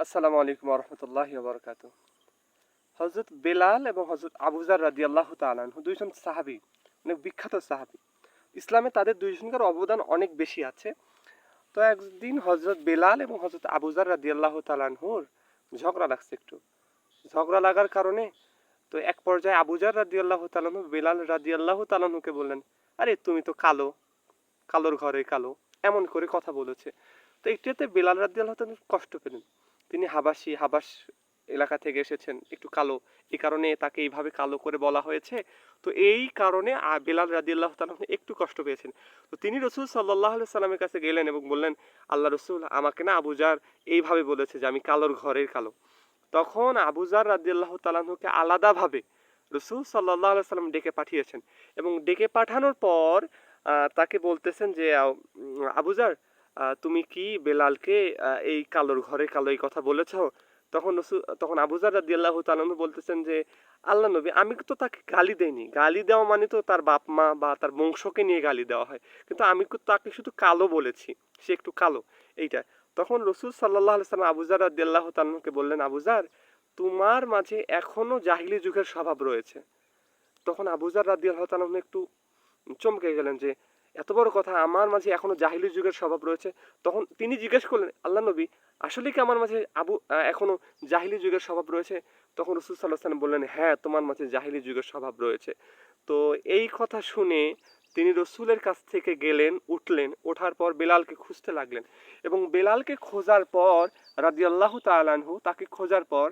আসসালামু আলাইকুম রহমতুল্লাহ বরকাত হজরত বেলাল এবং হজরত আবুজার রাদি আল্লাহ তালানহু দুইজন সাহাবি, অনেক বিখ্যাত সাহাবি। ইসলামে তাদের দুইজনকার অবদান অনেক বেশি আছে। তো একদিন হজরত বেলাল এবং হজরত আবুজার রাদি আল্লাহ তালানহুর ঝগড়া লাগছে একটু। ঝগড়া লাগার কারণে তো এক পর্যায়ে আবুজার রাদি আল্লাহ তালানহু বেলাল রাদি আল্লাহ তালানহুকে বললেন, আরে তুমি তো কালো, কালোর ঘরে কালো। এমন করে কথা বলেছে। তো একটাতে বেলাল রাদি আল্লাহ কষ্ট পেলেন। তিনি হাবাসি, হাবাস এলাকা থেকে এসেছেন একটু কালো। এই কারণে তাকে এইভাবে কালো করে বলা হয়েছে। তো এই কারণে বেলাল রাদিয়াল্লাহ তাআলা একটু কষ্ট পেয়েছেন। তো তিনি রসুল সাল্লাহ সাল্লামের কাছে গেলেন এবং বললেন, আল্লাহ রসুল, আমাকে না আবুজার এইভাবে বলেছে যে আমি কালোর ঘরের কালো। তখন আবুজার রাদিয়াল্লাহ তালাহুকে আলাদাভাবে রসুল সাল্লাহ সাল্লাম ডেকে পাঠিয়েছেন। এবং ডেকে পাঠানোর পর তাকে বলতেছেন যে আবুজার তুমি কি বেলালকে এই কালোর ঘরে কালো এই কথা বলেছ? তখন তখন আবুজার আল্লাহ তালু বলতেছেন যে, আল্লাহ নবী, আমি তো তাকে গালি দেইনি। গালি দেওয়া মানে তো তার বাপ মা বা তার বংশকে নিয়ে গালি দেওয়া হয়। কিন্তু আমি তাকে শুধু কালো বলেছি। সে একটু কালো। এইটা। তখন রসুল সাল্লাহ সাল্লাম আবুজার রাদি আল্লাহ তালুকে বললেন আবুজার তোমার মাঝে এখনও জাহিলি যুগের স্বভাব রয়েছে। তখন আবুজার রাদি আল্লাহ তালু একটু চমকে গেলেন যে এত বড় কথা আমার মাঝে এখনও জাহিলি যুগের স্বভাব রয়েছে। তখন তিনি জিজ্ঞেস করলেন আল্লাহ নবী আসলে কি আমার মাঝে আবু আহ, এখনও জাহিলি যুগের স্বভাব রয়েছে? তখন রসুল সাল্লাহ সাল্লাম বললেন হ্যাঁ তোমার মাঝে জাহিলি যুগের স্বভাব রয়েছে। তো এই কথা শুনে তিনি রসুলের কাছ থেকে গেলেন উঠলেন ওঠার পর বেলালকে খুঁজতে লাগলেন এবং বেলালকে খোঁজার পর রাদিয়াল্লাহ তালানহু তাকে খোঁজার পর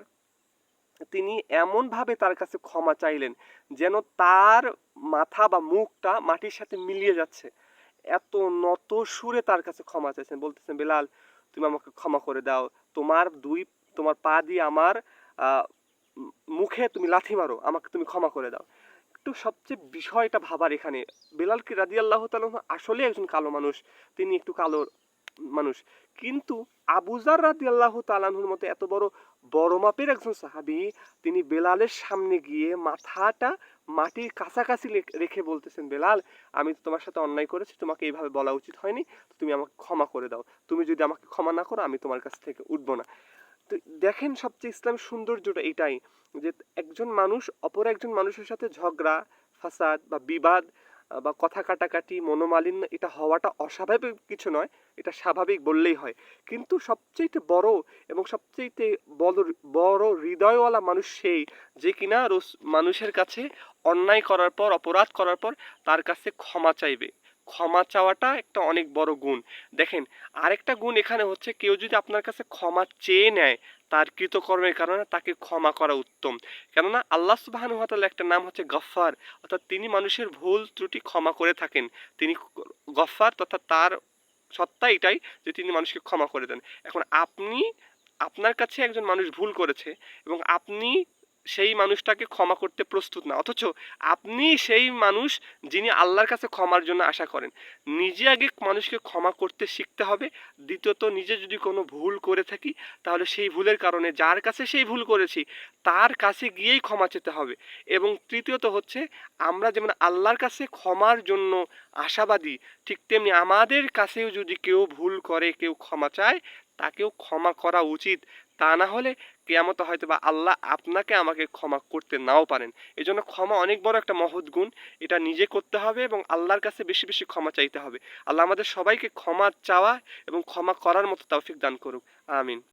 তিনি এমনভাবে তার কাছে ক্ষমা চাইলেন যেন তার মাথা বা মুখটা মাটির সাথে মিলিয়ে যাচ্ছে। এত নত সুরে তার কাছে ক্ষমা চাইছেন। বলতেছেন, বেলাল, তুমি আমাকে ক্ষমা করে দাও। তোমার দুই, তোমার পা দিয়ে আমার মুখে তুমি লাথি মারো। আমাকে তুমি ক্ষমা করে দাও। একটু সবচেয়ে বিষয়টা ভাবার এখানে। বেলাল কি রাজি আল্লাহ আসলে একজন কালো মানুষ। তিনি একটু কালো মানুষ। কিন্তু আবুজার রাদি আল্লাহ তালাহুর মতো এত বড় বড় মাপের একজন সাহাবি, তিনি বেলালের সামনে গিয়ে মাথাটা মাটির কাছাকাছি রেখে বলতেছেন, বেলাল, আমি তো তোমার সাথে অন্যায় করেছি, তোমাকে এইভাবে বলা উচিত হয়নি তুমি আমাকে ক্ষমা করে দাও। তুমি যদি আমাকে ক্ষমা না করো, আমি তোমার কাছ থেকে উঠবো না। তো দেখেন সবচেয়ে ইসলাম সৌন্দর্যটা এটাই, যে একজন মানুষ অপর একজন মানুষের সাথে ঝগড়া, ফাসাদ বা বিবাদ বা কথা কাটাকাটি, মনোমালিন্য, এটা হওয়াটা অস্বাভাবিক কিছু নয়, এটা স্বাভাবিক বললেই হয়। কিন্তু সবচেয়ে বড় এবং সবচেয়ে বড় বড় হৃদয়ওয়ালা মানুষ সেই যে কিনা মানুষের কাছে অন্যায় করার পর, অপরাধ করার পর তার কাছে ক্ষমা চাইবে। ক্ষমা চাওয়াটা একটা অনেক বড় গুণ। দেখেন, আরেকটা গুণ এখানে হচ্ছে, কেউ যদি আপনার কাছে ক্ষমা চেয়ে নেয় তার কৃতকর্মের কারণে তাকে ক্ষমা করা উত্তম। কেননা আল্লাহ সুবাহানুহাতাল একটা নাম হচ্ছে গফ্ফার। অর্থাৎ তিনি মানুষের ভুল ত্রুটি ক্ষমা করে থাকেন। তিনি গফ্ফার তথা তার সত্তা এটাই যে তিনি মানুষকে ক্ষমা করে দেন। এখন আপনি, আপনার কাছে একজন মানুষ ভুল করেছে এবং আপনি সেই মানুষটাকে ক্ষমা করতে প্রস্তুত না। অথচ আপনি সেই মানুষ যিনি আল্লাহর কাছে ক্ষমার জন্য আশা করেন। নিজে আগে মানুষকে ক্ষমা করতে শিখতে হবে। দ্বিতীয়ত, নিজে যদি কোনো ভুল করে থাকি, তাহলে সেই ভুলের কারণে যার কাছে সেই ভুল করেছি, তার কাছে গিয়েই ক্ষমা চেতে হবে। এবং তৃতীয়ত হচ্ছে, আমরা যেমন আল্লাহর কাছে ক্ষমার জন্য আশাবাদী, ঠিক তেমনি আমাদের কাছেও যদি কেউ ভুল করে, কেউ ক্ষমা চায়, তাকেও ক্ষমা করা উচিত। তা না হলে কেয়ামত হয়তো বা আল্লাহ আপনাকে আমাকে ক্ষমা করতে নাও পারেন। এই জন্য ক্ষমা অনেক বড় একটা মহৎ গুণ। এটা নিজে করতে হবে এবং আল্লাহর কাছে বেশি বেশি ক্ষমা চাইতে হবে। আল্লাহ আমাদের সবাইকে ক্ষমা চাওয়া এবং ক্ষমা করার মতো তৌফিক দান করুক। আমিন।